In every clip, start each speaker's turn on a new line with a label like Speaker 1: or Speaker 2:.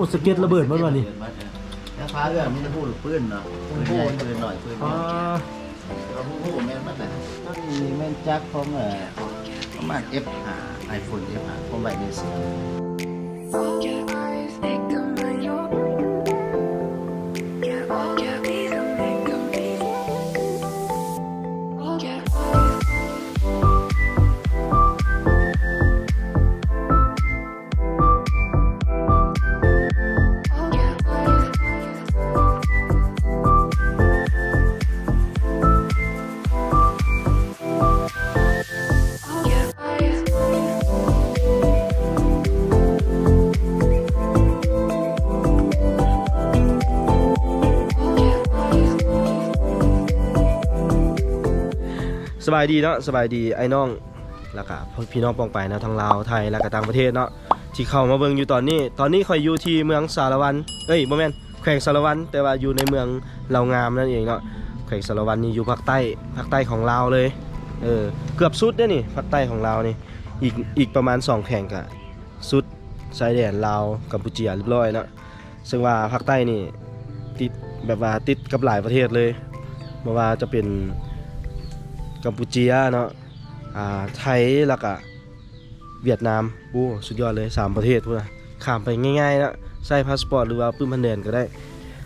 Speaker 1: อ้สะเก็ตระเบิดมันวะนี่
Speaker 2: แล้วฟ้าเรื่องมีแต่พูดปืนเนาะปืนใหญ่ปืนหน่อยปืน
Speaker 1: อ่า
Speaker 2: เราพูดพูดแม่นมันแหละก็มีแม่นจักของเอ่อประมาณ F5 iPhone F5 ผมไว้ในเสียง
Speaker 3: Get eyes, make them mind
Speaker 1: บายดีเนาะสบายดีไอ้น้องแล้วก็พี่น้องปองไปนะทั้งลาวไทยแล้วก็ต่างประเทศเนาะที่เข้ามาเบิ่งอยู่ตอนนี้ ตอนนี้ข่อยอยู่ที่เมืองสารวันเอ้ยบ่แม่นแขวงสารวัน แต่ว่าอยู่ในเมืองเหล่างามนั่นเองเนาะแขวงสารวันนี่อยู่ภาคใต้ภาคใต้ของลาวเลยเออเกือบสุดเด้อนี่ภาคใต้ของลาวนี่อีกอีกประมาณ2แข่งกะสุดชายแดนลาวกัมพูชีเรียบร้อยเนาะซึ่งว่าภาคใต้นี่ติดแบบว่าติดกับหลายประเทศเลยบ่ว่าจะเป็น กัมพูชีเนาะอ่าไทยแล้วก็เวียดนามโอ้สุดยอดเลย 3 ประเทศพูดนะข้ามไปง่ายๆนะใส่พาสปอร์ตหรือว่าปื้มพันเดนก็ได้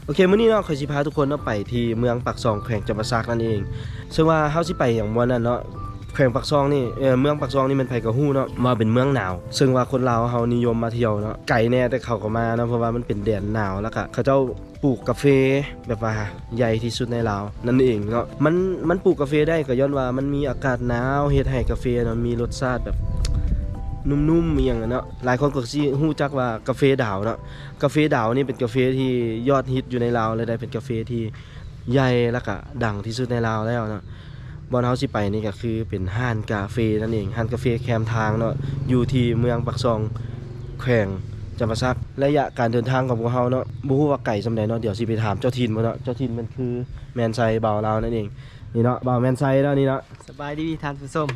Speaker 1: โอเคมื้อนี้เนาะขอยสิพาทุกคนเนาะไปที่เมืองปากซองแขวงจำปาสักนั่นเองซึ่งว่าเฮาสิไปอย่างวันนั้นเนาะ แขวงปากซองนี่เออเมืองปากซองนี่มันไผก็ฮู้เนาะมาเป็นเมืองหนาว ซึ่งว่าคนลาวเฮานิยมมาเที่ยวเนาะไกลแน่แต่เขาก็มาเนาะเพราะว่ามันเป็นแดนหนาวแล้วก็เขาเจ้าปลูกกาแฟแบบว่าใหญ่ที่สุดในลาวนั่นเองเนาะมันมันปลูกกาแฟได้ก็ย้อนว่ามันมีอากาศหนาวเฮ็ดให้กาแฟเนาะมีรสชาติแบบนุ่มๆอย่างนั้นเนาะหลายคนก็สิฮู้จักว่ากาแฟดาวเนาะกาแฟดาวนี่เป็นกาแฟที่ยอดฮิตอยู่ในลาวเลยได้เป็นกาแฟที่ใหญ่แล้วก็ดังที่สุดในลาวแล้วเนาะ บอนเฮาสิไปนี่ก็คือเป็นห้านกาแฟนั่นเองห้านกาแฟแคมทางเนาะอยู่ที่เมืองปักซองแขวงจำปาสักระยะการเดินทางของพวกเฮาเนาะบ่ฮู้ว่าไกลซำใดเนาะเดี๋ยวสิไปถามเจ้าถิ่นบ่เนาะเจ้าถิ่นมันคือแมนไซบ่าวลาวนั่นเองนี่เนาะบ่าวแมนไซเนาะนี่เนาะ
Speaker 4: สบายดีท่านผู้ชม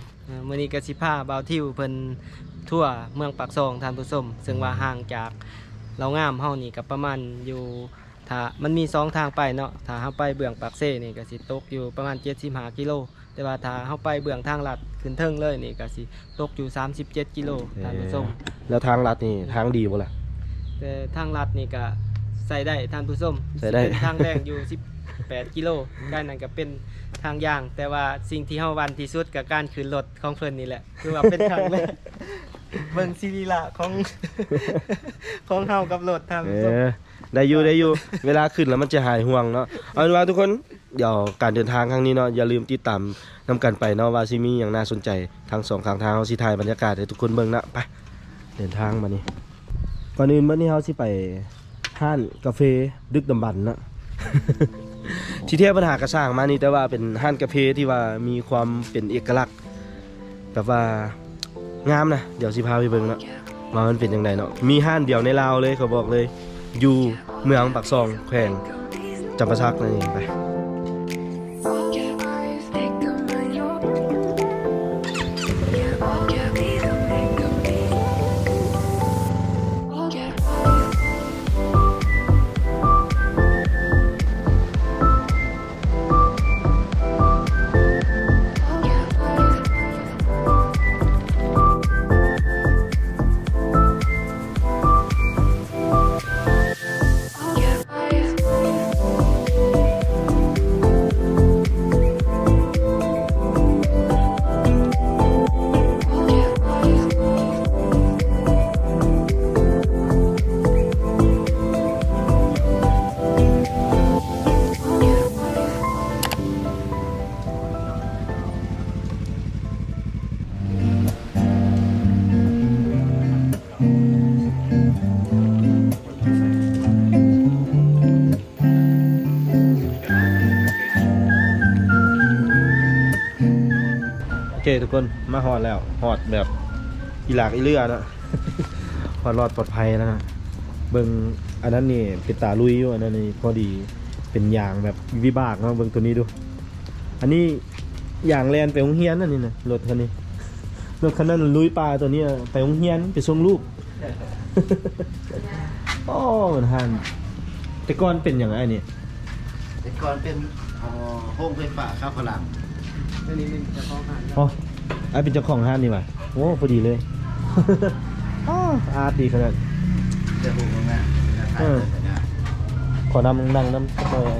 Speaker 4: มื้อนี้ก็สิพาบ่าวทิวเพิ่นทั่วเมืองปากซองท่านผู้ชมซึ่งว่าห่างจากเรางามเฮานี่ก็ประมาณอยู่ถ้ามันมีสองทางไปเนาะถ้าเฮาไปเบื้องปากเซ่นี่ก็สิตกอยู่ประมาณ75กิโล แต่ว่าถ้าเฮาไปเบื้องทางลัดขึ้นเทิงเลยนี่ก็สิตกอยู่ 37 กิโลท่านผู้ชม
Speaker 1: แล้วทางลัดนี่ทางดีบ่ล่ะ
Speaker 4: แต่ทางลัดนี่ก็ใส่ได้ท่านผู้ชม
Speaker 1: ใส่ได้
Speaker 4: เป็นทางแรงอยู่ 18 กิโลใกล้นั้นก็เป็นทางย่าง แต่ว่าสิ่งที่เฮาหวันที่สุดกับการขึ้นรถของเพิ่นนี่แหละคือว่าเป็นทางแรกเบิ่งซีรีละของ ของเฮากับรถท่าน
Speaker 1: เอ
Speaker 4: ผู้ชม
Speaker 1: อได้อยู่ได้อยู่ เวลาขึ้นแล้วมันจะหายห่วงเนาะเอาเป็นว่าทุกคน เดี๋ยวการเดินทางครั้งนี้เนาะอย่าลืมติดตามนํกันไปเนาะว่าสิมีอย่างน่าสนใจทั้งสองข้างทางเฮาสิถ่ายบรรยากาศให้ทุกคนเบิ่งนะไปเดินทางมานี่ก่อนอื่นมื้อนี้เฮาสิไปห้านกาแฟดึกดำบรรพ์เนะที่เทียบปัญหากระสร้างมานี่แต่ว่าเป็นห้านกาแฟที่ว่ามีความเป็นเอกลักษณ์แบบว่างามนะเดี๋ยวสิพาไปเบิ่งเนาะว่ามันเป็นยังไงเนาะมีห้านเดียวในลาวเลยเขาบอกเลย อยู่เมืองปากซองแขวงจำปาสักนั่นเองไป เคทุกคนมาฮอดแล้วฮอดแบบอีหลากอีเรือนะฮอดรอดปลอดภัยแล้วนะเบิ่งอันนั้นนี่เป็นตาลุยอยู่อันนั้นนี่พอดีเป็นยางแบบวิบากเนาะเบิ่งตัวนี้ดู อันนี้ยางแลนไปโรงเรียนนั่นนี่นะรถคันนี้รถคันนั้นลุยปลาตัวนี้ไปโรงเรียนไปส่งลูกโอ้มันหันแต่ก่อนเป็นอย่างไรนี่
Speaker 2: แต่ก่อนเป็นเอ่อโฮมไฟฟ้าข้าวพลัง
Speaker 4: ตัวนี้เป็นเจ้าของร้าน
Speaker 1: อ๋อไอเป็นเจ้าของห้านนี่หว่าโอ้พอดีเลย อ้ออาร์ตดีขนาด
Speaker 2: จะหูงาน
Speaker 1: เออขอนำนั่งน้ำเออ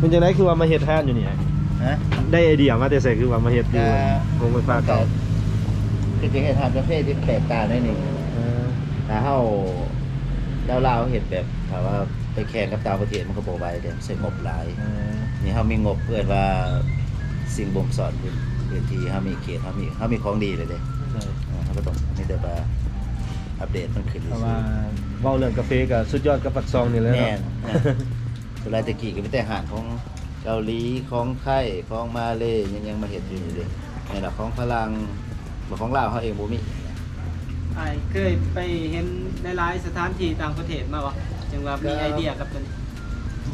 Speaker 1: มันจะได้คือว่ามาเฮ็ดห้านอยู่นี่ไอ้
Speaker 2: ฮะ
Speaker 1: ได้ไอเดียมาแต่ใส่คือว่ามาเฮ็ดอยู่
Speaker 2: เอ่อ
Speaker 1: โรงไฟฟ้าเก่า
Speaker 2: คือจะให้ทำประเภทที่แตกต่างได้หนึ่ง
Speaker 1: เออ
Speaker 2: ถ้าเฮาเราเราๆเห็นแบบถ้าว่าไปแข่งกับต่างประเทศมันก็บ่ไหวเด้ใช้งบหลาย
Speaker 1: เออ
Speaker 2: นี่เฮามีงบเพื่อนว่า สิ่งบ่มสอนพื้นพื้นที่เฮามีเขตเฮามีเฮามีของดีเลยเด้
Speaker 1: ใช่
Speaker 2: เออเฮาก็ต้องมีแต่ว่าอัปเดตมันขึ้น
Speaker 1: เพราะว่าเว้าเรื่องกาแฟก็สุดยอดกับปักซองนี่เลย
Speaker 2: แน่น
Speaker 1: เนาะ
Speaker 2: แน่นสุรายตะกี้ก็มีแต่อาหารของเกาหลีของไทยของมาเลยังยังมาเฮ็ดอยู่นี่เด้นี่ล่ะของฝรั่งบ่ของลาวเฮาเองบ่มี
Speaker 4: ไอ้เคยไปเห็นหลายๆสถานที่ต่างประเทศมาบ่จังว่ามีไอเดียกับตัวนี้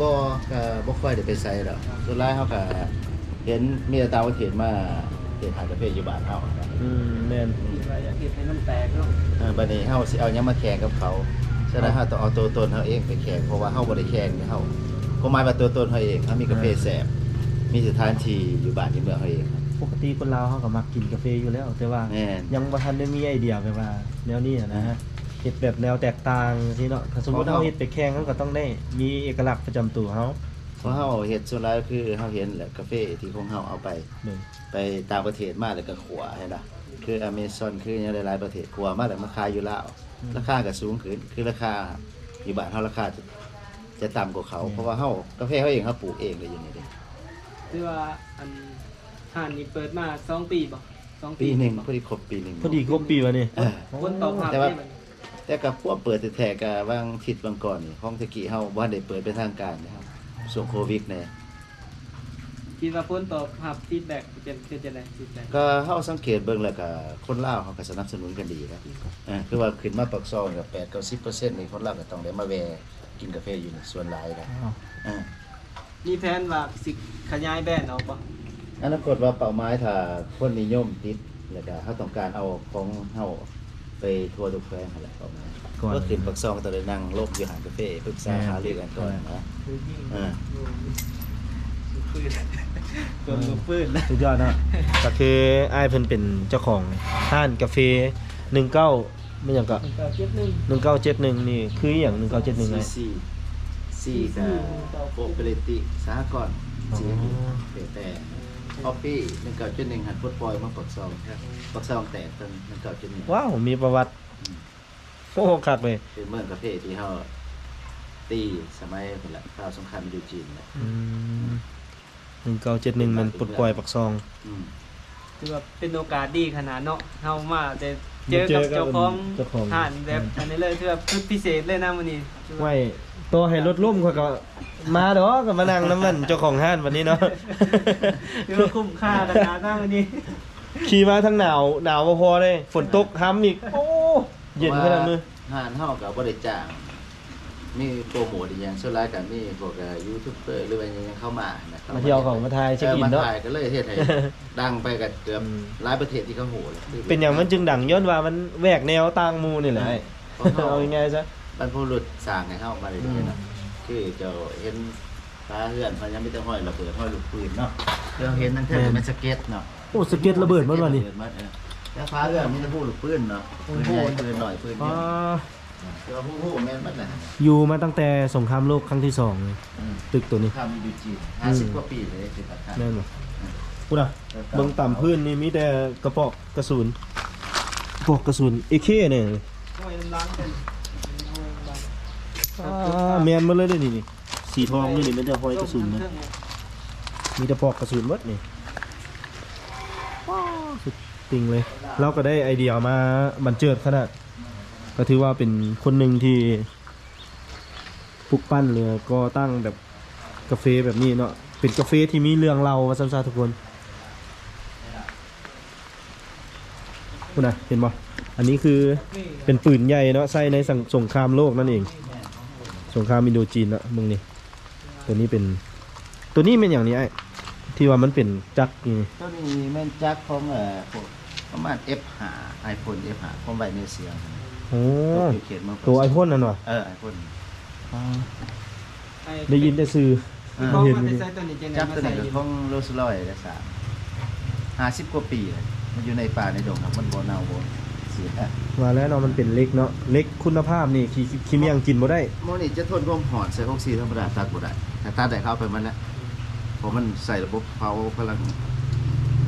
Speaker 2: บ่ก็บ่ค่อยได้ไปไสดอกส่วนหลายเฮาก็ เห็นมีแต่ต่างประเทศมาเฮ็ดหากาแฟอยู่บ้านเฮา
Speaker 1: อืมแม่น
Speaker 4: ที่ว่าอยากเห็นให้มันแตกเนาะ
Speaker 2: เออบัดนี้เฮาสิเอาหยังมาแข่งกับเขาฉะนั้นเฮาต้องเอาตัวตนเฮาเองไปแข่งเพราะว่าเฮาบ่ได้แข่งนี่เฮาก็หมายว่าตัวตนเฮาเองเฮามีกาแฟแซ่บมีสถานที่อยู่บ้านอยู่เมืองเฮาเองครับ
Speaker 1: ปกติคนลาวเขาก็มักกินกาแฟอยู่แล้ว แต่ว่า
Speaker 2: แม่น
Speaker 1: ยังบ่ทันได้มีไอเดียแบบว่าแนวนี้อะนะฮะเฮ็ดแบบแนวแตกต่างสิเนาะถ้าสมมุติ
Speaker 2: ของ
Speaker 1: เฮา
Speaker 2: เรา
Speaker 1: เฮ็ดไปแข่งเขาก็ต้องได้มีเอกลักษณ์ประจำตัวเฮา
Speaker 2: เพราะเฮาเฮ็ดส่วนหลายคือเฮาเห็นแหละกาแฟที่ของเฮาเอาไป
Speaker 1: เบิ่ง
Speaker 2: ไปต่างประเทศมาแล้วก็ขัวให้ล่ะคืออเมซอนคือหยังหลายๆประเทศขัวมาแล้วมาขายอยู่ลาวราคาก็สูงขึ้นคือราคาอยู่บ้านเฮาราคาจะจะต่ำกว่าเขา เพราะว่าเฮากาแฟเฮาเองเฮาปลูกเองเลยอยู่นี่เด้
Speaker 4: คือว่าอันห้านนี้เปิดมาสองปีบ่สองปี
Speaker 2: ปีหนึง
Speaker 4: บ่
Speaker 2: พอดีครบปีหนึง
Speaker 1: พอดีครบปีวะนี่
Speaker 2: เออ
Speaker 4: คนตอบรับ
Speaker 2: แต่ว่า
Speaker 4: นี่มัน
Speaker 2: แต่กับพวกเปิดแท้ๆก็บางทิศบางก่อนนี่ห้องตะกี้เฮาบ่ทันได้เปิดเป็นทางการนะครับ ช่วงโควิดเนี่ย
Speaker 4: คิดว่าคนตอบรับฟีดแบ็กเป็นเป็นจังได๋ฟีดแบ็ก
Speaker 2: ก็เฮาสังเกตเบิ่งแล้วก็คนลาวเขาก็สนับสนุนกันดีนะเออคือว่าขึ้นมาปักซองกับ8 90%นี่คนลาวก็ต้องได้มาแวะกินกาแฟอยู่นี่ส่วนหลายนะเออ
Speaker 4: มีแผนว่าสิขยายแบรนด์ออกบ่
Speaker 2: อนาคตว่าเป้าหมายถ้าคนนิยมติดแล้วก็เฮาต้องการเอาของเฮาไปทั่วทุกแคว้นนั่นแหละเป้าหมาย
Speaker 1: ก่อน
Speaker 2: ก็ขึ้นปักซองก็ต้องได้นั่งลบอยู่หางกาแฟปรึกษาหารือกันก่อนนะเออ
Speaker 4: ปืนตัวลูกปืนแล้ว
Speaker 1: สุดยอดเนาะก็คืออ้ายเพิ่นเป็นเจ้าของห้านกาแฟ19ไม่หยังก็
Speaker 4: ก็เก็บหนึง
Speaker 1: 1971นี่คืออหย่าง1971ไง
Speaker 2: ซีซีกับโปเปเลติสหกรณ์ซีเปแต่ออฟฟี่หนึ่งเก้าจุดหนึ่งหันฟุตบอลมาปักซองครับปักซองแตกตอนหนึ่งเก้าจุดหนึ่ง
Speaker 1: ว้าวมีประวัติโอ้คักเลย
Speaker 2: เป็นเมืองประเภทที่เขาตีสมัยเป็นละข้าวสงครามยูจีนนะ
Speaker 1: อืม 1971มันปลดปล่อยปักซอง
Speaker 2: อืม
Speaker 4: คือว่าเป็นโอกาสดีขนาดเนาะเฮามาแต่เจอกับเจ้าของ
Speaker 1: เจ้าของ
Speaker 4: ห้านแบบอันนี้เลยคือแบบพิเศษเลยนะมื้อนี้คือว่า
Speaker 1: ไว้ตัวให้รถล่มเขาก็มาดอกก็มานั่งน้ำมันเจ้าของห้านวันนี้เนาะ
Speaker 4: คือว่าคุ้มค่าขนาดนั้นมื้อนี้
Speaker 1: ขี่มาทั้งหนาวหนาวบ่พอเลย ฝนตกห้ำอีก โอ้ เย็นขนาดมือ
Speaker 2: หานเฮากับบริจาง มีโปรโมทอีกอย่างส่วนรายการมีพวกยูทูบเบอร์หรือว่าอย่างเข้ามานะครั
Speaker 1: มาเที่ยวของมาทายเช็คอิน
Speaker 2: เนาะ
Speaker 1: เนาะ
Speaker 2: ถ่ายก็เลยเฮ็ดให้ดังไปกับเกือบ
Speaker 1: อืม
Speaker 2: หลายประเทศที่เขาโหเลย
Speaker 1: เป็นอย่างมันจึงดังย้อนว่ามันแหวกแนวต่างหมูนี่แหละ
Speaker 2: เพราะเขา
Speaker 1: เอาง่ายๆซะ
Speaker 2: บรรพบุรุษสร้างให้เฮามาเลย
Speaker 1: อืม
Speaker 2: เนาะคือเจ้าเห็นฟ้าเรือนเขายังไม่ต้องห้อยระเบิดห้อยลูกปืนเนาะเราเห็นนั่นเท่าเป็นสเก็ตเนาะ
Speaker 1: โอ้สเก็ตระเบิดมันวะนี่
Speaker 2: ระเบิดมัดเออแล้วฟ้าเรือนมีแต่ผู้ลูกปืนเนาะปืนใหญ่ปืนหน่อยปืน
Speaker 1: อ่
Speaker 2: เยอะาแต่ว่าผู้ผู้แม่นมันน่ะ
Speaker 1: อยู่มาตั้งแต่สงครามโลกครั้งที่สองเลย
Speaker 2: อืม
Speaker 1: ตึกตัวนี้
Speaker 2: ทำอยู่จีน
Speaker 1: อืม
Speaker 2: 50กว่าปีเลยที่ตัดขาด
Speaker 1: แน่นบ่พูดอะเบิ่งต่ำพื้นนี่มีแต่กระปอกกระสุนกระปอกกระสุนเอเคเนี่ย
Speaker 4: ห้อยล้างเป็นห้อยล้าง
Speaker 1: อ่าแมนหมาเลยเด้อนี่นี่สีทองนี่นี่มันจะห้อยกระสุนนะมีแต่ปอกกระสุนหมดนี่ว้าวสุดติงเลย เราก็ได้ไอเดียมาบันเจิดขนาด ก็ถือว่าเป็นคนหนึ่งที่ปลุกปั้นเลยก็ตั้งแบบกาแฟแบบนี้เนาะเป็นกาแฟที่มีเรื่องเล่าว่าซ้ำๆทุกคนคุณนะเห็นบ่อันนี้คือเป็นปืนใหญ่เนาะใส่ในสงสงครามโลกนั่นเอง สงครามอินโดจีนเนาะมึงนี่ตัวนี้เป็นตัวนี้เป็นอย่างนี้ไอ้ที่ว่ามันเป็นจักรนี่
Speaker 2: ตัวนี้แม่นจักของเอ่อประมาณ F5 iPhone F5 ของไวเนเซีย
Speaker 1: อโอ้
Speaker 2: เขียนมา
Speaker 1: ตัวไอพ่นนั่นวะ
Speaker 2: เออไอพ่น
Speaker 1: ได้ยินแต่ซื้อ
Speaker 2: อ่า
Speaker 4: เขา
Speaker 1: เห็น
Speaker 4: มัน
Speaker 1: อยู่
Speaker 4: ได้
Speaker 1: นี่
Speaker 4: ใส่ตัวนี้จังได๋
Speaker 2: จับ
Speaker 4: มา
Speaker 2: ตัว
Speaker 4: ใส่
Speaker 2: นี้
Speaker 4: อยู่
Speaker 2: ของโรสลอยได้สามห้าสิบกว่าปีเลยมันอยู่ในป่าในดงครับมันบ่เน่าบ่เสีย
Speaker 1: มาแล้วเนาะมันเป็นเล็กเนาะเล็กคุณภาพนี่ขี้ขี้เมียงกินบ่ได้
Speaker 2: โมนี่จะทนความหอนใส่ออกซิธรรมดาตัดบ่ได้แต่ตัดได้เข้าไปมันแล้วเพราะมันใส่ระบบเผาพลัง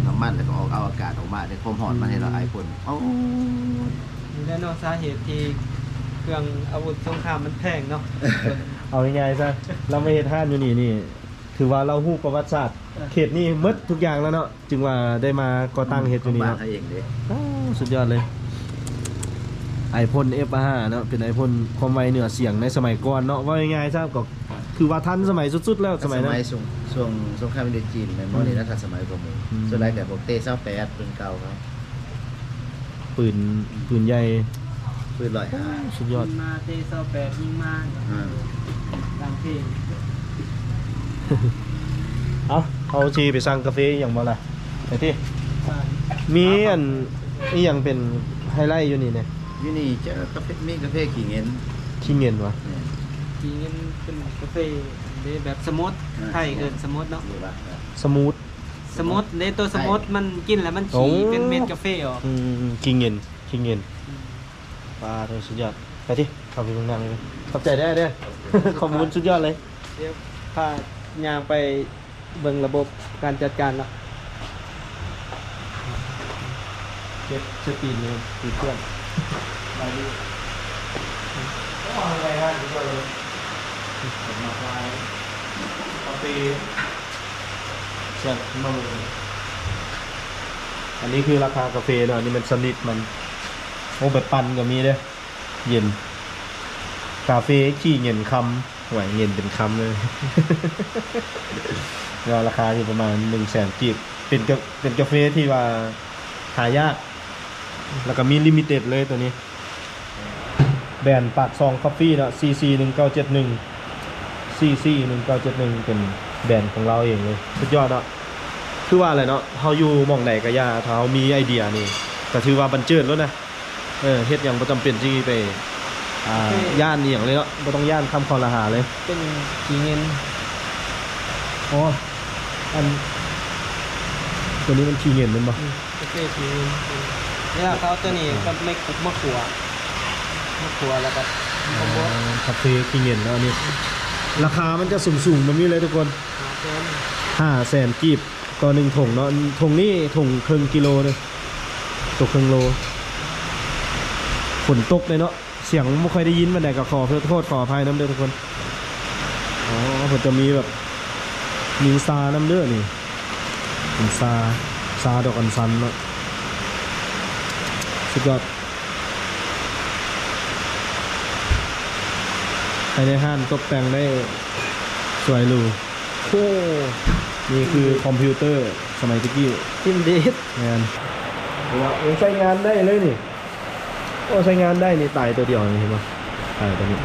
Speaker 2: น้ำมันแล้วก็ออกเอาอากาศออกมาได้ความหอนมาให้เราไอพ่นเอ้า
Speaker 4: นี่แหละเนาะสาเหตุที่เครื่องอาวุธสงครามมันแพงเนาะ
Speaker 1: เอาง่ายๆซะเราไม่เฮ็ดห้านอยู่นี่นี่ ถือว่าเราฮู้ประวัติศาสตร์เขตนี่หมดทุกอย่างแล้วเนาะจึงว่าได้มาก่อตั้งเฮ็ดอยู่นี่
Speaker 2: บ้าน
Speaker 1: เนาะ
Speaker 2: เขาเองเด้
Speaker 1: อ้าวสุดยอดเลย ไอพ่น F5 เนาะเป็นไอพ่นความไวเหนือเสียงในสมัยก่อนเนาะว่าง่ายๆซะก็คือว่าทันสมัยสุดๆ แล้วสมัยนั้น
Speaker 2: ช่วงช่วงสงครามอินโดจีนแม่นบ่นี่นะทันสมัยกว่าหมู่
Speaker 1: อืม
Speaker 2: ส่วนหลายแต่พวกเต้28ปืนเก่าครับ
Speaker 1: ปืนปืนใหญ่
Speaker 2: ปืนลอยหา
Speaker 1: สุดยอด
Speaker 4: ยิงมาเตะ28ยิงมา
Speaker 2: อ่า
Speaker 4: ตามเพลง
Speaker 1: เอาเอาชีไปสั่งกาแฟอหย่างบ่ล่ะไอ้ที่
Speaker 4: บ้าน
Speaker 1: มีอันอีหยังเป็นไฮไลท์อยู่นี่เนี่ย
Speaker 2: อยู่นี่เจอกาแฟมีกาแฟกี่เงิน
Speaker 1: ขี้เงินวะ
Speaker 2: เนี่ย
Speaker 4: กินกันเป็นกาแฟเด้แบบสมด
Speaker 2: อ่า
Speaker 4: ไทยเอิ้นสมดเนาะ
Speaker 2: อยู่บ้าน
Speaker 1: สมูท
Speaker 4: สมดเด้ตัวสมดมันกินแล้วมัน
Speaker 1: โอ้
Speaker 4: ฉี่เป็นเม็ดกาแฟออก
Speaker 1: อืมขี้เงินขี้เงินปลาเธอสุดยอดไปที่เข้าไปข้างหน้าเลยขอบใจได้เด้อข้อมูลสุดยอดเลย
Speaker 4: เดี๋ยวพาย่างไปเบิ่งระบบการจัดการละ
Speaker 1: เก็บเสื้อตีนเลยตีเพื่อนไปดิก็วางอะไรฮะสุดยอดเลยผมมาควายกาแฟเชิญมาเลยอันนี้คือราคากาแฟเนาะอันนี่มันสลิดมันโอ้แบบปั่นก็มีเด้เย็น กาแฟขี้เงินคำหวยเงินเป็นคำเลยก็ราคาอยู่ประมาณหนึ่งแสนกีบเป็นกาเป็นกาแฟที่ว่าหายาก แล้วก็มีลิมิเต็ดเลยตัวนี้ แบรนด์ปากซองคอฟฟี่เนาะ CC 1971 CC 1971เป็น แบรนด์ของเราเองเลยสุดยอดเนาะคือว่าอะไรเนาะเฮาอยู่หม่องไหนก็ย่าถ้าเฮามีไอเดียนี่ก็ถือว่าบันเจิดแล้วนะเออเฮ็ดหยังบ่จำเป็นที่ไปอ่าย่านอหย่างเลยเนาะบ่ต้องย่านคำคอรหาเลย
Speaker 4: เป็นกี่เงิน
Speaker 1: อ๋ออันตัวนี้มันขี้เงินแมันบ่
Speaker 4: กาแฟกี่เงินเนี่ยเขาเอาตัวนี้ก็ไม่คุกมะขัวมะขัวแล้วก็คอมโบส
Speaker 1: คาเฟ่ขี้เงินแล้วอันนี้ ราคามันจะสูงๆแบบนี้เลยทุกคน
Speaker 4: หาเซน
Speaker 1: ห้าแสนกีบต่อหนึ่งถุงเนาะถุงนี้ถุงครึ่งกิโลเลยตกครึ่งโลฝนตกเลยเนาะเสียงไม่ค่อยได้ยินมันไหนก็ขอโทษขออภัยน้ำเด้อทุกคนอ๋อผมจะมีแบบมีซาน้ำเด้อนี่เป็นซาซาดอกอัญชันเนาะสุดยอด ภายในห้านตกแต่งได้สวยหรูโอ้นี่คือคอมพิวเตอร์สมัยตะกี้
Speaker 4: ทิมดีด
Speaker 1: งานว่าเออใช้งานได้เลยนี่โอ้ใช้งานได้นี่ตายตัวเดียวนี่เห็นไหมตายตัวนี้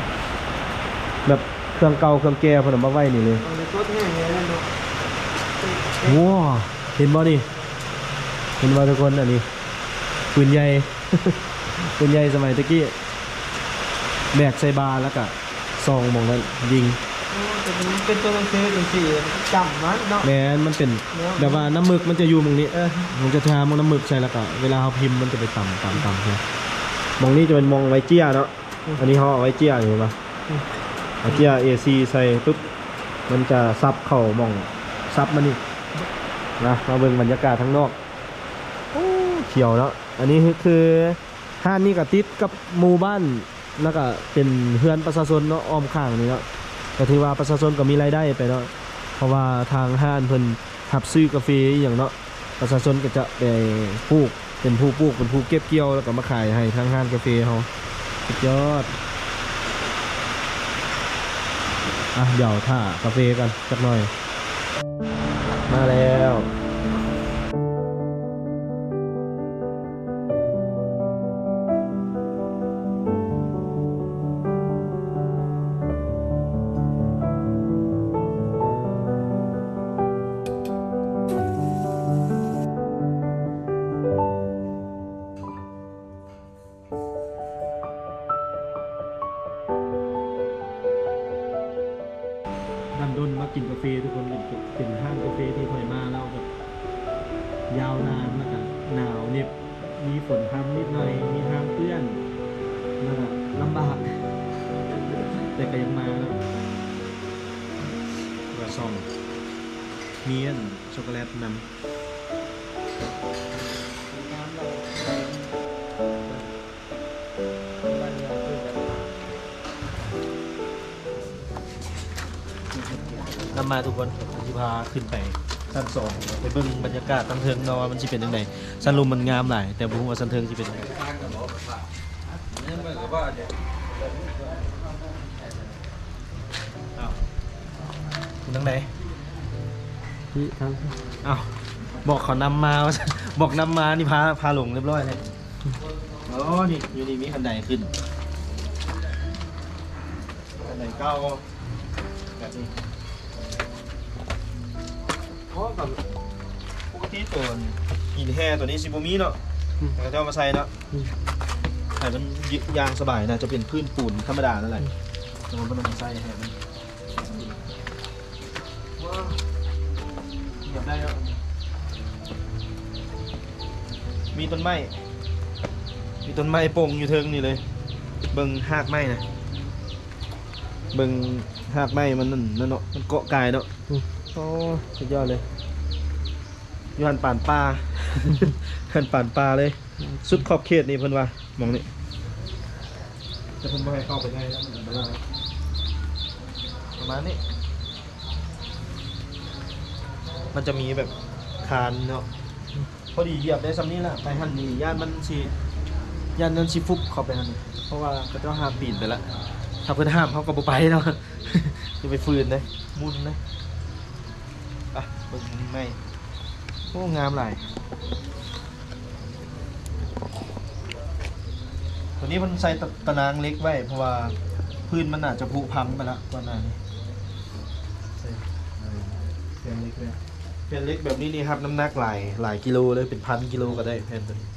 Speaker 1: แบบเครื่องเก่าเครื่องแก่เพนเอามาไว้นี่เลย
Speaker 4: เอาเลยโคตรแห้งเลยนะเนาะ
Speaker 1: ว้าเห็นบ่นี่เห็นบ่ทุกคนอันนี้ปืนใหญ่ปืนใหญ่สมัยตะกี้แบกใส่บาแล้วก็ ซองหมองนั้นยิง
Speaker 4: โอ้แต่มันเป็นตัวหนังสือจังซี่จำมันเนาะ
Speaker 1: แมนมันเป็นแบบว่าน้ำหมึกมันจะอยู่หมองนี้
Speaker 4: เออ
Speaker 1: มันจะทามองน้ำหมึกใส่แล้วก็เวลาเขาพิมพ์มันจะไปต่ำต่ำต่ำใช่มองนี้จะเป็นมองไว้เจี้ยเนาะอันนี้เขาเอาไว้เจี้ยอยู่ปะเอาเจี้ย AC ใส่ปุ๊บมันจะซับเข่ามองซับมันนี่นะมาเบิ่งบรรยากาศข้างนอกโอ้เขียวเนาะอันนี้คือห้านนี่ก็ติดกับหมู่บ้าน แล้วก็เป็นเฮือนประชาชนเนาะอ้อมข้างนี่เนาะก็ถือว่าประชาชนก็มีรายได้ไปเนาะเพราะว่าทางห้านเพิ่นหับซื้อกาแฟอย่างเนาะประชาชนก็จะไปปลูกเป็นผู้ปลูกเป็นผู้เก็บเกี่ยวแล้วก็มาขายให้ทางห้านกาแฟเขาสุดยอดอะเดี๋ยวท่ากาแฟกันสักหน่อย มาแล้ว มีฝนทรำนิดหน่อย มีทางเพื่อนมาแบบลำบาก แต่ก็ยังมาแล้วกระซองเมียนช็อกโกแลตนำนำมาทุกคนที่พาขึ้นไป ชั้นสองไปเบิ่งบรรยากาศตั้งเทิงเนาะว่ามันสิเป็นยังไงสันลุมมันงามหลายแต่บ่ฮู้ว่าสันเทิงสิเป็นยังไงอ้าวคุณทั้งไหน
Speaker 4: ที่ทาง
Speaker 1: อ้าวบอกเขานำมาว่าบอกนำมานี่พาพาหลงเรียบร้อยเลยอ๋อนี่อยู่นี่มีคันไดขึ้นคันไดเก้าแบบนี้เพ ราะกับปกติตัวหินแห่ตัวนี้ซิบูมีเนาะแต่ก็จะเอามาใส่เนาะแต่มันยึดยางสบายนะจะเป็นพื้นปูนธรรมดานั่นแหละแต่มันไม่ต้องมาใส่แห่มันว้าวเหยียบได้แล้วมีต้นไม้มีต้นไม้ปงอยู่เทิงนี่เลย เบิ่งหากไม้นะเบิ่งหากไม้มันนั่นนั่นเนาะมันเกาะกายเนาะโอ้สุดยอดเลยอยู่หันป่านปลา หันป่านปลาเลย สุดขอบเขตนี่เพิ่นว่ามองนี่จะเพิ่นบ่ให้เข้าไปได้แล้วมันอันตรายประมาณนี้ มันจะมีแบบคานเนาะ พอดีเหยียบได้ซ้ำนี้แหละไปหันนี่ย่านมันสิย่านนั้นสิฟุบเข้าไปหันนี่เพราะว่าเขาเจ้าห้ามปีนไปแล้วถ้าเพิ่นห้ามเขาก็บ่ไปเนาะจะไปฟืนเลยมุนเลยอะ เบิ่งไม่โอ้งามหลายตัวนี้มันใส่ตะนางเล็กไว้ เพราะว่าพื้นมันอาจจะผุพังไปแล้วก่อนหน้านี้ใส่เออเส้นเล็กเลยแผ่นเล็กแบบนี้นี่ครับน้ำหนักหลายหลายกิโลเลยเป็นพันกิโลก็ได้แผ่นตัวนี้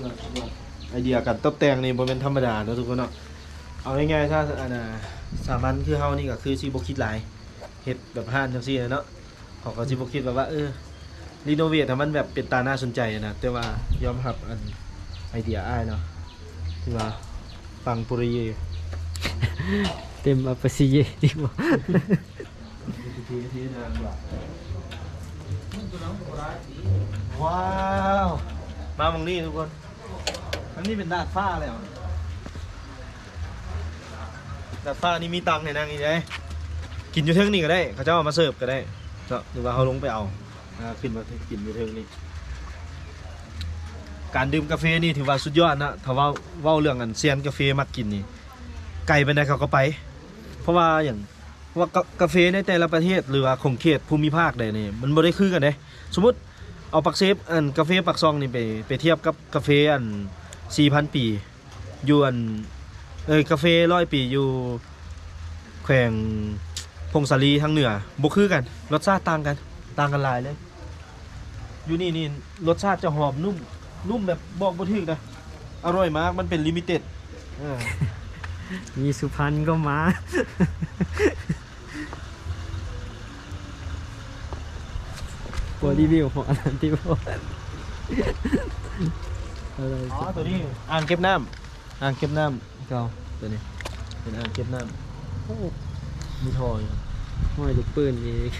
Speaker 1: อดสุดยอดไอเดียการตกแต่งนี่บ่เป็นธรรมดาเนอะทุกคนเนาะเอาง่ายๆถ้าอันน่ะสามัญคือเฮานี่ก็คือสิบ่คิดหลาย ฮ็ดแบบห้านจังซี่นะเนาะเขาก็สิบ่คิดแบบว่าเออรีโนเวทให้มันแบบเป็นตาน่าสนใจนะแต่ว่ายอมรับอันไอเดียอ้ายเนาะที่ว่าปังปุริเย
Speaker 4: เต็มอัปซีเยดีกว่า
Speaker 1: ว้าวมาตรงนี้ทุกคนอันนี้เป็นดาดฟ้าแล้วดาดฟ้านี่มีตังค์ในนั่งอีกได้ กินอยู่เทิงนี่ก็ได้ เขาจะเอามาเสิร์ฟก็ได้เนาะหรือว่าเขาลงไปเอาอ่าขึ้นมากินอยู่เทิงนี่การดื่มกาแฟนี่ถือว่าสุดยอดนะถ้าว่าเว้าเรื่องอันเซียนกาแฟมักกินนี่ไกลไปไหนเขาก็ไป เพราะว่าอย่างว่ากาแฟในแต่ละประเทศหรือว่าของเขตภูมิภาคใดนี่มันบ่ได้คือกันเด้สมมติเอาปักเซฟอันกาแฟปักซองนี่ไปไปเทียบกับกาแฟอัน4,000 ปีอยู่อันเอ้ยกาแฟร้อยปีอยู่แขวง พงศาลีทางเหนือบ่คือกัน รสชาติต่างกัน ต่างกันหลายเลย อยู่นี่นี่รสชาติจะหอมนุ่ม นุ่มแบบบอกบ่ถูกนะ อร่อยมาก มันเป็นลิมิเต็ดเออ
Speaker 4: มีสุพรรณก็มาบอรีวิวของอันนั้นที่บอกอะไร
Speaker 1: อ๋อตัวนี้อ่างเก็บน้ำอ่างเก็บน้ำ
Speaker 4: เก่า
Speaker 1: ตัวนี้ เป็นอ่างเก็บน้ำโอ้ มีทอย
Speaker 4: ห้อยลูกปืนอีก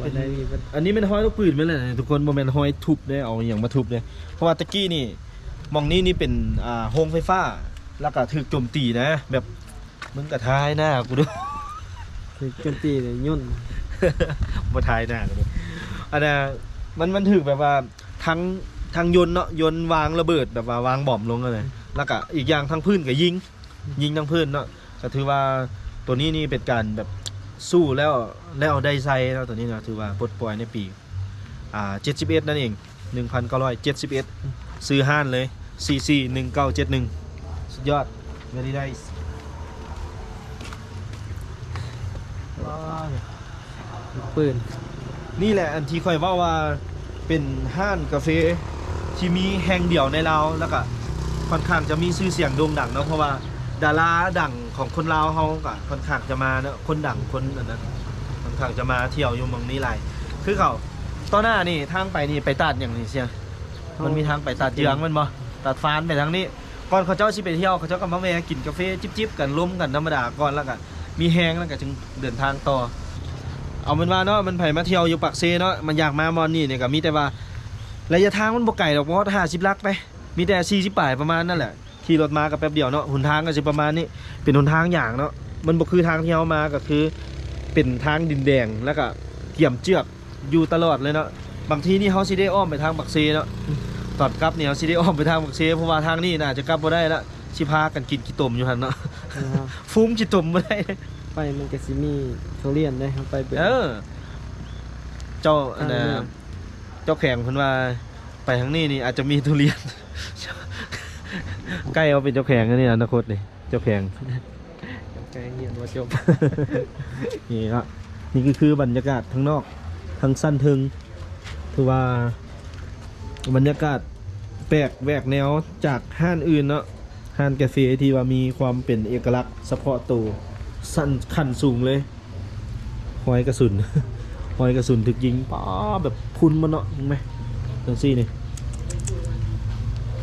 Speaker 4: วันได้มีปัญ
Speaker 1: อันนี้เป็นห้อยลูกปืนไหมล่ะทุกคนโมเมนห้อยทุบได้เอาอย่างมาทุบเลยเพราะว่าตะกี้นี่มองนี่นี่เป็นอ่าโฮงไฟฟ้า แล้วก็ถูกโจมตีนะ แบบมึงกระทายหน้ากูด้วย
Speaker 4: คือจนตีเลยยุ่น
Speaker 1: มาทายหน้ากูด้วยอันน่ะมันมันถึกแบบว่าทั้งทั้งยนต์เนาะยนต์วางระเบิดแบบว่าวางบอมลงเลยแล้วก็อีกอย่างทั้งพื้นก็ยิง ยิงทั้งพื้นเนาะก็ถือว่า ตัวนี้นี่เป็นการแบบสู้แล้วแล้วเอาได้ไซแล้วตัวนี้เนาะถือว่าปลดปล่อยในปีอ่า71นั่นเอง1971ซื้อห้านเลย CC 1971สุดยอด very nice ว้าว
Speaker 4: ลูกปืน
Speaker 1: นี่แหละอันที่ค่อยเว่าว่าเป็นห้านกาแฟที่มีแห่งเดียวในลาวแล้วก็ค่อนข้างจะมีชื่อเสียงโด่งดังเนาะเพราะว่า ดาราดังของคนลาวเขาก็ค่อนข้างจะมาเนาะคนดังคนอันนั้นค่อนข้างจะมาเที่ยวอยู่เมืองนี้หลายคือเขาตอนหน้านี่ทางไปนี่ไปตัดอย่างนี้เชียมันมีทางไปตัดเยืองมันบ่ตัดฟานไปทางนี้ก่อนเขาเจ้าสิไปเที่ยวเขาเจ้าก็มาแวะกินกาแฟจิบๆกันร่วมกันธรรมดาก่อนแล้วก็มีแฮงแล้วก็จึงเดินทางต่อ เอาเป็นว่าเนาะมันไผมาเที่ยวอยู่ปากเซเนาะมันอยากมามอนนี่เนี่ยก็มีแต่ว่าระยะทางมันบ่ไกลหรอกเพราะว่า50ลักไปมีแต่40ป่ายประมาณนั่นแหละ ขี่รถมาก็แป๊บเดียวเนาะหนทางก็สิประมาณนี้เป็นหนทางอย่างเนาะมันบ่คือทางที่เฮามาก็คือ เป็นทางดินแดงแล้วก็เกี่ยมเจือกอยู่ตลอดเลยเนาะบางทีนี่เฮาสิได้อ้อมไปทางปักเซเนาะตอนกลับเนี่ยเฮาสิได้อ้อมไปทางปักเซเพราะว่าทางนี้น่าจะกลับบ่ได้ละสิพากันกินขี้ตมอยู่หั่นเนาะ
Speaker 4: นะครับ
Speaker 1: ฟุ้งขี้ตมบ่ได้
Speaker 4: ไปมันก็สิมีทุเรียนได้ครับไปเบิ่ง
Speaker 1: เออ เจ้าอันน่ะ
Speaker 4: ทางเมือง
Speaker 1: เจ้าแข่งเพิ่นว่าไปทางนี้นี่อาจจะมีทุเรียน ใกล้เอาเป็นเจ้าแข่งแล้วนี่อนาคตนี่เจ้าแข่ง
Speaker 4: แกเรียนบ่จบ
Speaker 1: นี่ครับนี่ก็คือบรรยากาศข้างนอกทางสั้นถึงถือว่า บรรยากาศแปลกแหวกแนวจากห้านอื่นเนาะห้านกาแฟที่ว่ามีความเป็นเอกลักษณ์เฉพาะตัวสั้นขั้นสูงเลยหอยกระสุนหอยกระสุนถึกยิงป้าแบบพุนมันเนาะเห็นไหมจังซี่นี่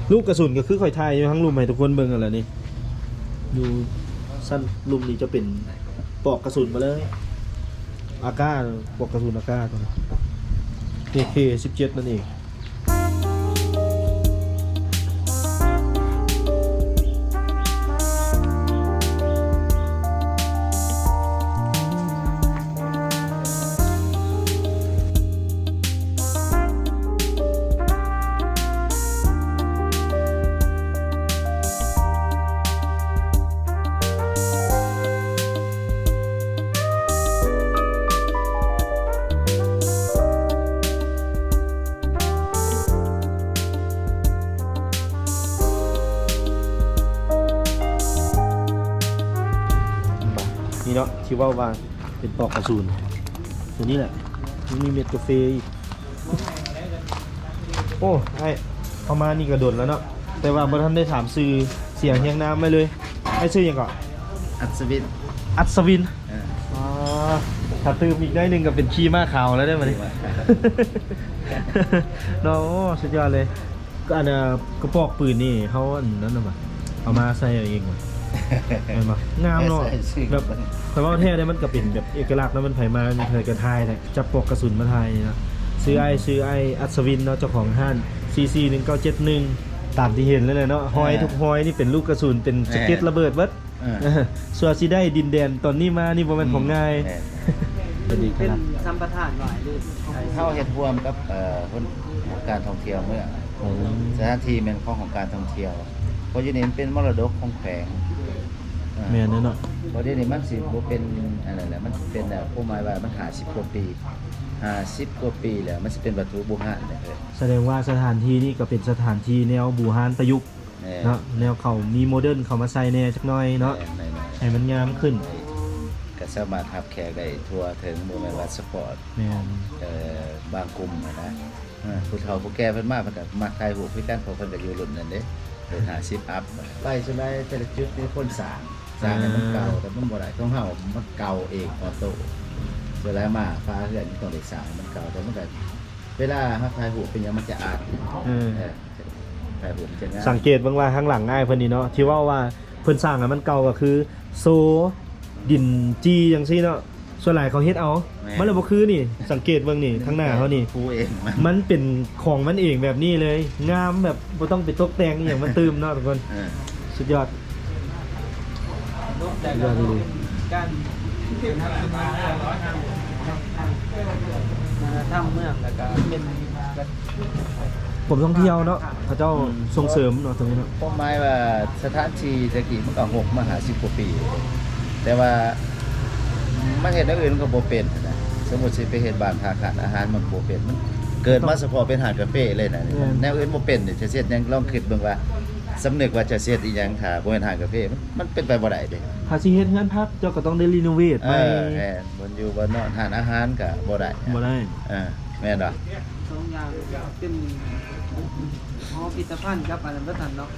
Speaker 1: ลูกกระสุนก็คือข่อยไทยอยู่ทั้งลุมให้ทุกคนเบิ่งกันแหละนี่อยู่สั้นลุมนี้จะเป็นปอกกระสุนมาเลยอากาปอกกระสุนอากาตัวนี้ AK 17นั่นเองะที่ว่าว่าเป็นปลอกกระสุนตัวนี้แหละยังมีเม็ดกาแฟอีกโอ้ไอเข้ามานี่กระโดดแล้วเนาะแต่ว่าบ่ทันได้ถามซื้อเสียงเฮียงน้ำไม่เลยไอ้ซื้อหยังก่อน
Speaker 2: อัศวิน
Speaker 1: อัศวิน
Speaker 2: เออ
Speaker 1: อ๋อถ้าตื่มอีกได้หนึ่งก็เป็นขี้ม้าขาวแล้วได้ไหมนี่เนาะโอ้สุดยอดเลยก็อันน่ะกระบอกปืนนี่เขาอันนั้นน่ะบ่เอามาใส่เอาเองว่ะ เห็นปะงามเนาะ
Speaker 2: ใส่ชื่อ
Speaker 1: แบบแต่ว่าแท้เนี่ยมันก็เป็นแบบเอกลักษณ์แล้วมันไผมามันเคยกระทายเลยจับปลอกกระสุนมาทายนี่นะซื้อไอซื้อไออัศวินเนาะเจ้าของห้าน CC 1971ตามที่เห็นเลยเลยเนาะหอยทุกหอยนี่เป็นลูกกระสุนเป็นสะเก็ตระเบิดเบิด
Speaker 2: เออ
Speaker 1: เออส่วนสิได้ดินแดนตอนนี้มานี่บ่แม่นของง่าย
Speaker 2: เออ
Speaker 1: เป็นดีข
Speaker 4: เป็น
Speaker 1: นาด
Speaker 4: สัมปทานหลายเลย
Speaker 2: เข้าเฮ็ดร่วมกับเอ่อคนของการท่องเที่ยวเมื่อ
Speaker 1: โอ้
Speaker 2: สถานที่เป็นของของการท่องเที่ยว เพราะอยู่นี่มันเป็นมรดกของแขวงเออ
Speaker 1: แม่นเนาะ
Speaker 2: เพราะเดี๋ยวนี้มันสิบ่เป็นอะไรแหละมันเป็นแบบผู้หมายว่ามัน50กว่าปี50กว่าปีแล้วมันสิเป็นวัตถุโบราณเลย
Speaker 1: แสดงว่าสถานที่นี่ก็เป็นสถานที่แนวบูฮานประยุกต์
Speaker 2: แน่
Speaker 1: เนาะแนวเขามีโมเดิร์นเข้ามาใส่แน่จักหน่อยเนาะ
Speaker 2: แน่แน่
Speaker 1: ให้มันงามขึ้น
Speaker 2: ก็สามารถรับแขกได้ทั่วถึงบ่แม่นว่าสปอร์ต
Speaker 1: แม่น
Speaker 2: เอ่อบางกลุ่มอะนะเออผู้เฒ่าผู้แก่เพิ่นมาเพิ่นก็มาถ่ายรูปคือกันเพราะเพิ่นก็อยู่รุ่นนั้นเด้เพิ่น50อัพไปใช่ไหมแต่ละจุดมีคนสร้าง สร้างให้มันเก่าแต่มันบ่ได้ของเฮามันเก่าเองออโต้เวลามาฟ้าเฮือนต้องได้สร้างให้มันเก่าแต่มันก็เวลาเฮาถ่ายรูปเป็นหยังมันจะอาด
Speaker 1: เออ
Speaker 2: เออถ่ายรูปมันจะง่าย
Speaker 1: สังเกตเบางว่าข้างหลังง่ายเพิ่นนี่เนาะที่ว่าว่าเพิ่นสร้างอะมันเก่าก็คือโซดินจีจังซี่เนาะส่วนหลายเขาเฮ็ดเอา มันเลยบ่คือนี่ สังเกตเบิ่งนี่ข้างหน้าเขานี่
Speaker 2: ผู้เองมัน
Speaker 1: มันเป็นของมันเองแบบนี้เลย งามแบบบ่ต้องไปตกแต่งอหย่างมันตืมเนาะทุกคน
Speaker 2: เออ
Speaker 1: สุดยอด
Speaker 4: แต่
Speaker 1: สุด ย
Speaker 4: ก็
Speaker 1: อดดี
Speaker 4: การทำเมืองแล้วก็เป็น
Speaker 1: ผมท่องเที่ยวเนาะเขาเจ้าส่งเสริมเนาะตรงนี้เนาะ
Speaker 2: ผมหมายว่าสถานที่ตะกี้มันก็หกมาหา10กว่าปี แต่ว่ามันเห็นอย่างอื่นมันก็บ่เป็นนะสมมุติสิไปเฮ็ดบ้านค้าขายอาหารมันบ่เป็นมันเกิดมาเฉพาะเป็นหาดกาแฟเลยนะแนวอื่นบ่เป็นนี่จะเฮ็ดหยังลองคิดเบิ่งว่า สำนึกว่าจะเฮ็ดอีหยังถ้าบ่เป็นหาดกาแฟมันมันเป็นไปบ่ได้เด้
Speaker 1: ถ้าสิเฮ็ดงานพักเจ้าก็ต้องได้รีโนเวท
Speaker 2: เอ
Speaker 1: ไป
Speaker 2: อแม่นบนอยู่บนนอนทานอาหารก็บ่ได้
Speaker 1: บ่ได้
Speaker 2: เออแม่นบ่
Speaker 4: สองอย่างเป็นหอพิพิธภัณฑ์กับอันนั้นบ่ทันเนาะ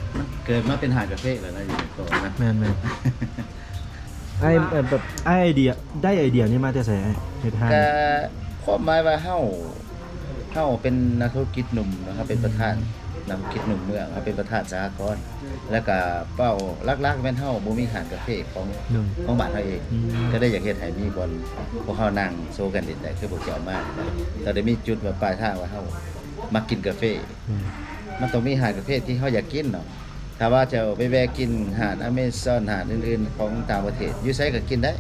Speaker 2: เกิดมาเป็นหาดกาแฟแล้วนะอยู่ในโตนะ
Speaker 1: แม่นแม่นไอ้เอ่อแบบไอ้ไอเดียได้ไอเดียนี่มาแต่ไสไอ้เฮ็ดทาน
Speaker 2: ก็ความหมายว่าเฮาเฮาเป็นนักธุรกิจหนุ่มนะครับเป็นประธาน นำคิดหนุ่มเมืองมาเป็นประธานสหกรณ์แล้วก็เป้าลักๆแม่นเฮาบ่มีหานกาแฟของ
Speaker 1: หนึ่ง
Speaker 2: ของบ้านเฮาเอง
Speaker 1: อืม
Speaker 2: ก็ได้อยากเฮ็ดให้มีบอลพวกเฮานั่งโซกันดินได้คือพวกเจ้ามาแต่ได้มีจุดว่าปลายทางว่าเฮามากินกาแฟ
Speaker 1: อืม
Speaker 2: มันต้องมีอาหารประเภทที่เขาอยากกินเนาะถ้าว่าจะไปแวะกินอาหารอเมซอนอาหารอื่นๆ ของต่างประเทศอยู่ไสก็กินได้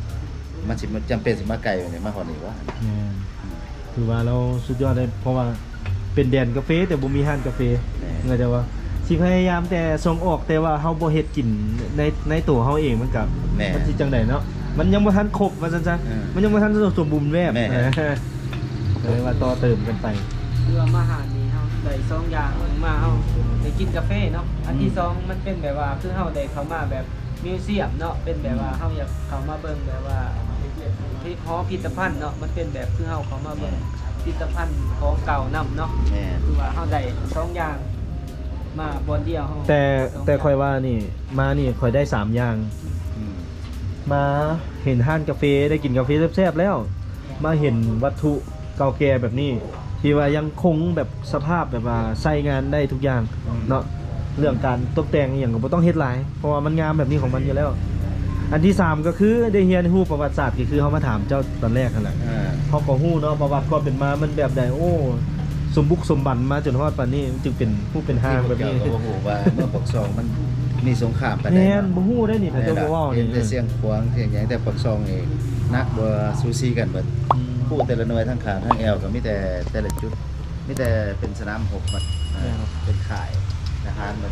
Speaker 2: มันสิมันจำเป็นสิมาไกลอยู่นี่มาฮอดนี่ว่า
Speaker 1: แม่นถือว่าเราสุดยอดเลยเพราะว่า เป็นแดนกาแฟแต่บ่มีห้านกาแฟ
Speaker 2: แม่
Speaker 1: เงาใจว่าสิพยายามแต่ส่งออกแต่ว่าเฮาบ่เฮ็ดกินในในตัวเฮาเองมันกับ
Speaker 2: แม่
Speaker 1: มันสิจังไดเนาะมันยังบ่ทันครบว่าซั่นซะ
Speaker 2: อืม
Speaker 1: มันยังบ่ทันสมบูรณ์แบบ
Speaker 2: แม่
Speaker 1: เลยว่าต่อเติมกันไป
Speaker 4: คือว่ามาหานี้เฮาได้สองอย่างมาเฮาได้กินกาแฟเนาะอันที่สองมันเป็นแบบว่าคือเฮาได้เข้ามาแบบมิวเซียมเนาะเป็นแบบว่าเฮาอยากเข้ามาเบิ่งแบบว่าที่หอพิพิธภัณฑ์เนาะมันเป็นแบบคือเฮาเข้ามาเบิ่ง พิพิธภัณฑ์ของเก่านํเนาะ
Speaker 2: แม่
Speaker 4: คือว่าเฮาได้สองอย่าง มาบอนเดียวเฮา
Speaker 1: แต่
Speaker 4: สง
Speaker 1: แต่
Speaker 4: ย่าง
Speaker 1: ค่อยว่านี่ มานี่ค่อยได้สามอย่าง
Speaker 2: อืม
Speaker 1: มาเห็นห้านกาแฟได้กินกาแฟแซ่บๆแล้ว มาเห็นวัตถุเก่าแก่แบบนี้ ที่ว่ายังคงแบบสภาพแบบว่าใช้งานได้ทุกอย่างเนาะเรื่องการตกแต่งอหย่างก็บ่ต้องเฮ็ดหลาย เพราะว่ามันงามแบบนี้ของมันอยู่แล้ว อันที่สามก็คือได้เรียนรู้ประวัติศาสตร์ก็คือเขามาถามเจ้าตอนแรกนั่นแหละ
Speaker 2: อ่า
Speaker 1: เขาก็ฮู้เนาะประวัติความเป็นมามันแบบใดโอ้สมบุกสมบันมาจนฮอดปานนี้มันจึงเป็นผู้เป็นห้าง
Speaker 2: ที่พ
Speaker 1: แบ
Speaker 2: วก
Speaker 1: บ
Speaker 2: เจ้า
Speaker 1: นี้
Speaker 2: ก็บ่ฮู้ว่าเมื่อปกซองมันมีสงครามปานใด
Speaker 1: แม่น
Speaker 2: เนาะ
Speaker 1: บ่ฮู้ได้นี่ผมจะบ่เว้า
Speaker 2: เห็
Speaker 1: นี่
Speaker 2: นแต่เสียงขวางเสียงหยังแต่ปกซองเองนักบ่ซูซีกันเบิด
Speaker 1: อืม
Speaker 2: ผู้แต่ละหน่วยทั้งขาทั้งแอลก็มีแต่แต่ละจุดมีแต่เป็นสนามหกมันอ่า
Speaker 1: แม่นครับ
Speaker 2: เป็นข่ายทหารมัน